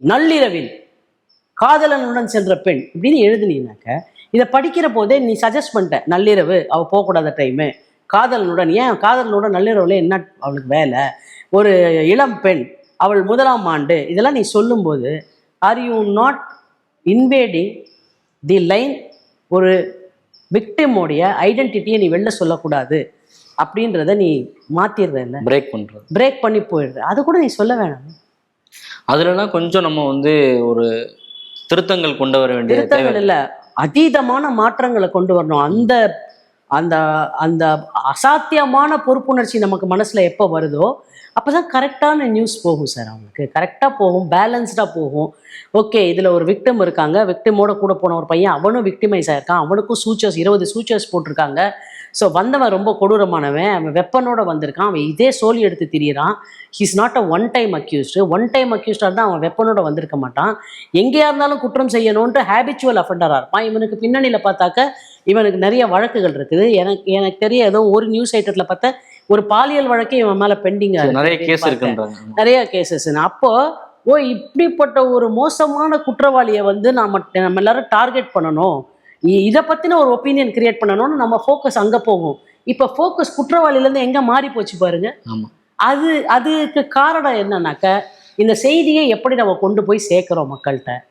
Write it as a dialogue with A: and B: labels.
A: நள்ளிரவில் காதலனுடன் சென்ற பெண் இப்படின்னு எழுதுனீனாக்க இதை படிக்கிற போதே நீ சஜஸ்ட் பண்ணிட்ட நள்ளிரவு அவ போகக்கூடாத டைமு காதலனுடன் ஏன் காதலனுடன் நள்ளிரவுல என்ன அவளுக்கு வேலை? ஒரு இளம் பெண் அவள் முதலாம் ஆண்டு இதெல்லாம் நீ சொல்லும்போது are you not invading the line ஒரு விக்டிமோடைய ஐடென்டிட்டியை நீ வெளில சொல்லக்கூடாது. அப்படின்றத நீ மாத்திடுற இல்லை
B: பிரேக் பண்றது.
A: பிரேக் பண்ணி போயிடுற. அது கூட நீ சொல்ல வேணாம்.
B: அதுலலாம் கொஞ்சம் நம்ம வந்து ஒரு திருத்தங்கள் கொண்டு வர வேண்டிய
A: திருத்தங்கள் இல்ல. அதீதமான மாற்றங்களை கொண்டு வரணும். அந்த அந்த அந்த அசாத்தியமான பொறுப்புணர்ச்சி நமக்கு மனசுல எப்போ வருதோ அப்பதான் கரெக்டான நியூஸ் போகும் சார் அவங்களுக்கு. கரெக்டாக போகும் பேலன்ஸ்டாக போகும். ஓகே இதில் ஒரு விக்டிம் இருக்காங்க. விக்டிமோட கூட போன ஒரு பையன் அவனும் விக்டிமைஸ் ஆயிருக்கான் அவனுக்கும் சூச்சர்ஸ் இருபது சூச்சர்ஸ் போட்டிருக்காங்க. ஸோ வந்தவன் ரொம்ப கொடூரமானவன் அவன் வெப்பனோட வந்திருக்கான் அவன் இதே சோலி எடுத்து திரியிறான். He's not a one time accused one time அக்யூஸ்டாக இருந்தால் அவன் வெப்பனோட வந்திருக்க மாட்டான். எங்கேயா இருந்தாலும் குற்றம் செய்யணும்ன்ட்டு ஹேபிச்சுவல் அஃபெண்டராக இருப்பான். இவனுக்கு பின்னணியில் பார்த்தாக்க இவனுக்கு நிறைய வழக்குகள் இருக்குது. எனக்கு எனக்கு தெரிய ஏதோ ஒரு நியூஸ் ஐட்டத்தில் பார்த்தா ஒரு பாலியல் வழக்கே இவன் மேலே பெண்டிங்காக
B: நிறைய கேஸ் இருக்குன்றாங்க.
A: நிறைய கேசஸ் அப்போ ஓ இப்படிப்பட்ட ஒரு மோசமான குற்றவாளியை வந்து நாம நம்ம எல்லாரும் டார்கெட் பண்ணணும். இதை பத்தின ஒரு ஒப்பீனியன் கிரியேட் பண்ணணும்னு நம்ம ஃபோக்கஸ் அங்க போகும். இப்போ ஃபோக்கஸ் குற்றவாளியிலேருந்து எங்க மாறி போச்சு பாருங்க.
B: ஆமா.
A: அது அதுக்கு காரணம் என்னன்னாக்க இந்த செய்தியை எப்படி நம்ம கொண்டு போய் சேர்க்கிறோம் மக்கள்கிட்ட?